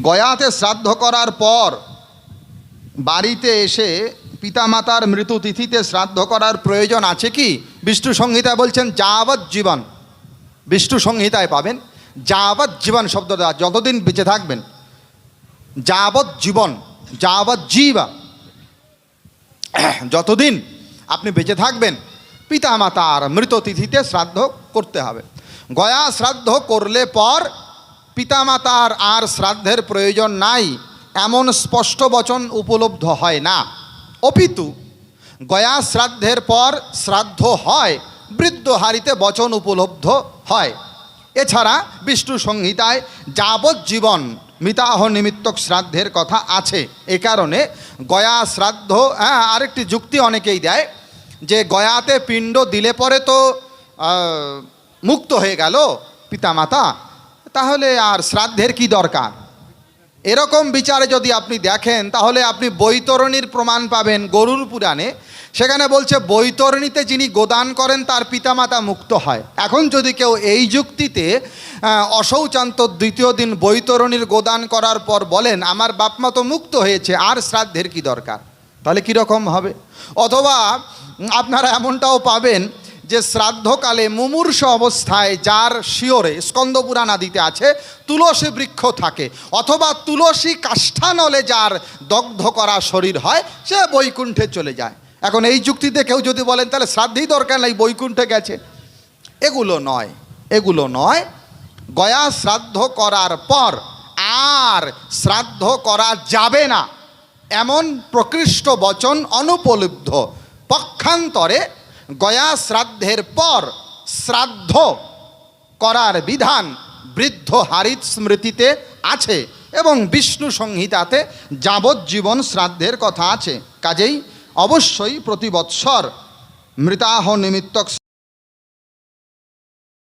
গয়াতে শ্রাদ্ধ করার পর বাড়িতে এসে পিতামাতার মৃত্যু তিথিতে শ্রাদ্ধ করার প্রয়োজন আছে কি? বিষ্ণু সংহিতায় বলছেন, যাবৎ জীবন। বিষ্ণু সংহিতায় পাবেন, যাবৎ জীবন শব্দটা, যতদিন বেঁচে থাকবেন। যাবৎ জীবন, যাবৎ জীবা। যতদিন আপনি বেঁচে থাকবেন, পিতামাতার মৃত তিথিতে শ্রাদ্ধ করতে হবে। গয়া শ্রাদ্ধ করলে পর পিতামাতার আর শ্রাদ্ধের প্রয়োজন নাই, এমন স্পষ্ট বচন উপলব্ধ হয় না। অপিতু, গয়া শ্রাদ্ধের পর শ্রাদ্ধ হয়, বৃদ্ধ হারিতে বচন উপলব্ধ হয়। এছাড়া বিষ্ণু সংহিতায় যাবজ্জীবন মিতাহ নিমিত্তক শ্রাদ্ধের কথা আছে। এ কারণে গয়া শ্রাদ্ধ হ্যাঁ আরেকটি যুক্তি অনেকেই দেয়, যে গয়াতে পিণ্ড দিলে পরে তো মুক্ত হয়ে গেল পিতামাতা। তাহলে আর শ্রাদ্ধের কি দরকার? এরকম বিচারে যদি আপনি দেখেন, তাহলে আপনি বৈতরণীর প্রমাণ পাবেন গরুর পুরাণে। সেখানে বলছে, বৈতরণীতে যিনি গোদান করেন, তার পিতামাতা মুক্ত হয়। এখন যদি কেউ এই যুক্তিতে অশৌচান্ত দ্বিতীয় দিন বৈতরণীর গোদান করার পর বলেন, আমার বাপমা তো মুক্ত হয়েছে, আর শ্রাদ্ধের কি দরকার? তাহলে কীরকম হবে? অথবা, আপনারা এমনটাও পাবেন যে শ্রাদ্ধকালে মুমূর্ষ অবস্থায় যার শিওরে স্কন্দপুরাণ আদিতে আছে, তুলসী বৃক্ষ থাকে, অথবা তুলসী কাষ্ঠানলে যার দগ্ধ করা শরীর হয়, সে বৈকুণ্ঠে চলে যায়। এখন এই যুক্তিতে কেউ যদি বলেন, তাহলে শ্রাদ্ধেই দরকার নাই, বৈকুণ্ঠে গেছে। এগুলো নয় এগুলো নয়, গয়া শ্রাদ্ধ করার পর আর শ্রাদ্ধ করা যাবে না। এমন প্রকৃষ্ট বচন অনুপলব্ধ। পক্ষান্তরে গয়া শ্রাদ্ধের পর শ্রাদ্ধ করার বিধান বৃদ্ধ হারিত স্মৃতিতে আছে এবং বিষ্ণু সংহিতাতে যাবজ্জীবন শ্রাদ্ধের কথা আছে। কাজেই অবশ্যই প্রতি বৎসর মৃতাহ নিমিত্তক